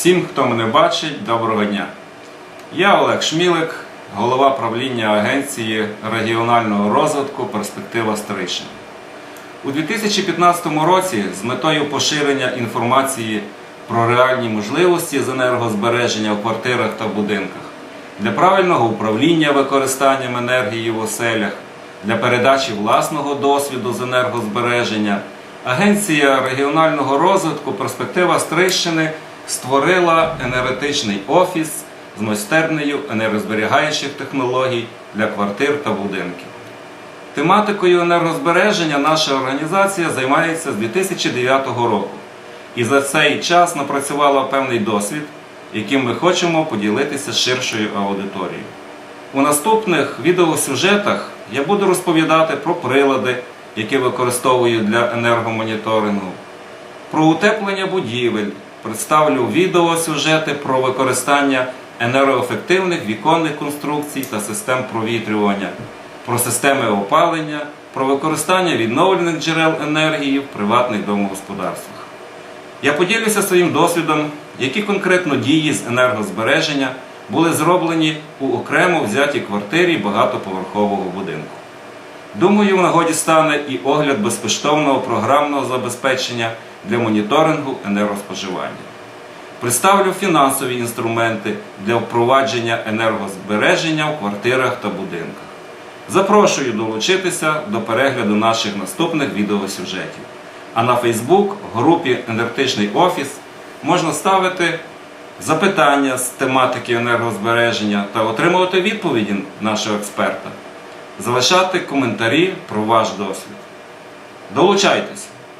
Всім, хто мене бачить, доброго дня. Я Олег Шмілик, голова правління Агенції регіонального розвитку Перспектива Стрийщини. У 2015 році з метою поширення інформації про реальні можливості з енергозбереження в квартирах та будинках, для правильного управління використанням енергії в оселях, для передачі власного досвіду з енергозбереження, Агенція регіонального розвитку Перспектива Стрийщини створила енергетичний офіс з майстернею енергозберігаючих технологій для квартир та будинків. Тематикою енергозбереження наша організація займається з 2009 року і за цей час напрацювала певний досвід, яким ми хочемо поділитися з ширшою аудиторією. У наступних відеосюжетах я буду розповідати про прилади, які використовую для енергомоніторингу, про утеплення будівель, представлю відеосюжети про використання енергоефективних віконних конструкцій та систем провітрювання, про системи опалення, про використання відновлених джерел енергії в приватних домогосподарствах. Я поділюся своїм досвідом, які конкретно дії з енергозбереження були зроблені у окремо взятій квартирі багатоповерхового будинку. Думаю, в нагоді стане і огляд безкоштовного програмного забезпечення для моніторингу енергоспоживання. Представлю фінансові інструменти для впровадження енергозбереження в квартирах та будинках. Запрошую долучитися до перегляду наших наступних відеосюжетів. А на Фейсбук групі Енергетичний офіс можна ставити запитання з тематики енергозбереження та отримувати відповіді нашого експерта, залишати коментарі про ваш досвід. Долучайтесь!